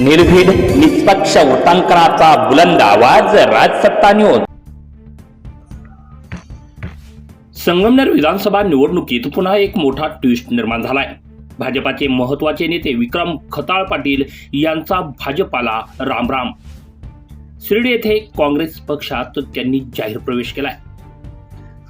निर्भीड निष्पक्ष वृत्तांकनाचा बुलंद आवाज राजसत्ता न्यूज संगमनेर विधानसभा निवडणुकीत पुन्हा एक मोठा ट्विस्ट निर्माण झालाय. भाजपाचे महत्त्वाचे नेते विक्रम खताळ पाटील यांचा भाजपाला रामराम. शिर्डी येथे काँग्रेस पक्षात त्यांनी जाहीर प्रवेश केलाय.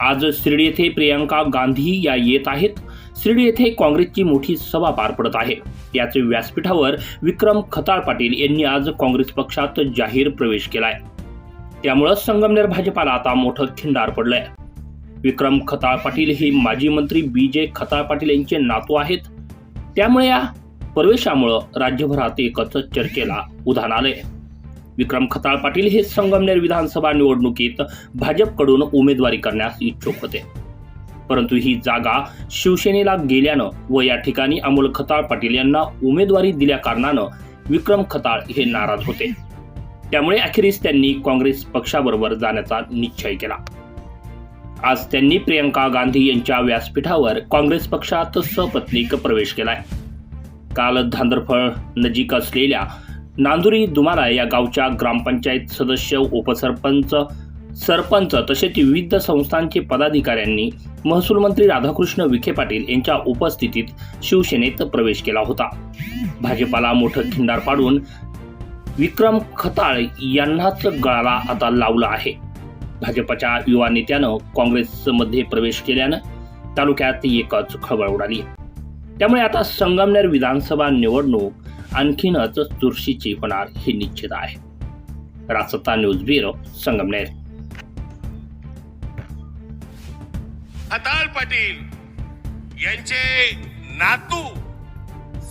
आज शिर्डी येथे प्रियंका गांधी या येत आहेत. शिर्डी येथे काँग्रेसची मोठी सभा पार पडत आहे. याच व्यासपीठावर विक्रम खताळ पाटील यांनी आज काँग्रेस पक्षात जाहीर प्रवेश केलाय. त्यामुळं संगमनेर भाजपाला आता मोठं खिंडार पडलंय. विक्रम खताळ पाटील हे माजी मंत्री बी जे खताळ पाटील यांचे नातू आहेत. त्यामुळे या प्रवेशामुळं राज्यभरात एकच चर्चेला उधाण आलंय. विक्रम खताळ पाटील हे संगमनेर विधानसभा निवडणुकीत भाजपकडून उमेदवारी करण्यास इच्छुक होते. परंतु ही जागा शिवसेनेला गेल्यानं व या ठिकाणी अमोल खताळ पाटील यांना उमेदवारी दिल्या कारणानं विक्रम खताळ हे नाराज होते. त्यामुळे अखेरीस त्यांनी काँग्रेस पक्षाबरोबर जाण्याचा निश्चय केला. आज त्यांनी प्रियंका गांधी यांच्या व्यासपीठावर काँग्रेस पक्षात सपत्नीक प्रवेश केलाय. काल धांदरफळ नजीक असलेल्या नांदुरी दुमाला या गावच्या ग्रामपंचायत सदस्य उपसरपंच सरपंच तसेच विविध संस्थांचे पदाधिकाऱ्यांनी महसूल मंत्री राधाकृष्ण विखे पाटील यांच्या उपस्थितीत शिवसेनेत प्रवेश केला होता. भाजपाला मोठं खिंडार पाडून विक्रम खताळ यांनाच गळाला आता लावला आहे. भाजपच्या युवा नेत्यानं काँग्रेसमध्ये प्रवेश केल्यानं तालुक्यात एकच खळबळ उडाली. त्यामुळे आता संगमनेर विधानसभा निवडणूक आणखीनच चुरशीची होणार हे निश्चित आहे. रासत्ता न्यूज ब्युरो संगमनेर. अताल पाटील यांचे नातू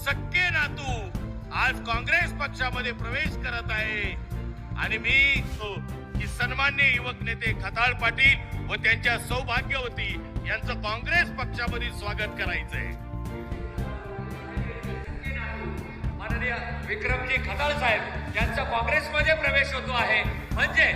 सक्के नातू आज काँग्रेस पक्षामध्ये प्रवेश करत आहे. आणि मी हो, की सन्मान्य युवक नेते खताळ पाटील व त्यांच्या सौभाग्यवती यांचं काँग्रेस पक्षामध्ये स्वागत करायचंय. माननीय विक्रमजी खताळ साहेब यांचा काँग्रेसमध्ये प्रवेश होतो आहे. म्हणजे